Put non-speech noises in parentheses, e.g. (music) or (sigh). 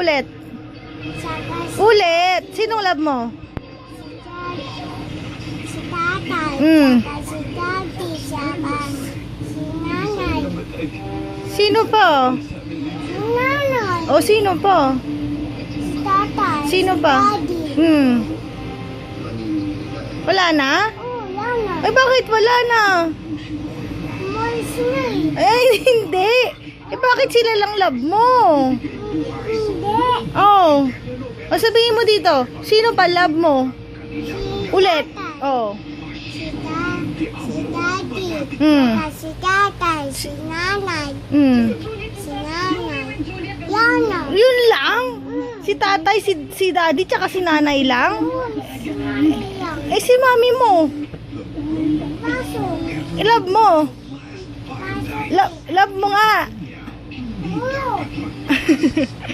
Ulit. Ulit. Sinong love mo? si tatay. Mm. Si. Saka si nanay. Sino pa? Si nanay. O, sino pa? Si tatay. Sino si pa? Hmm. Wala na? Oh, yan na. Ay, bakit wala na? Umalis na eh. Ay, (laughs) hindi. Eh, bakit sila lang love mo? O, sabihin mo dito, sino pa love mo? Si Ulit. tatay. Oh. Si, da- si daddy. Hmm. Saka si tatay. Si nanay. Hmm. Si nanay. Yan na. Yun lang? Si tatay, si, si daddy, tsaka si nanay lang? Si nanay lang. Eh, si mami mo. Paso. Eh, love mo. Paso. Love, love mo nga. Oh. (laughs)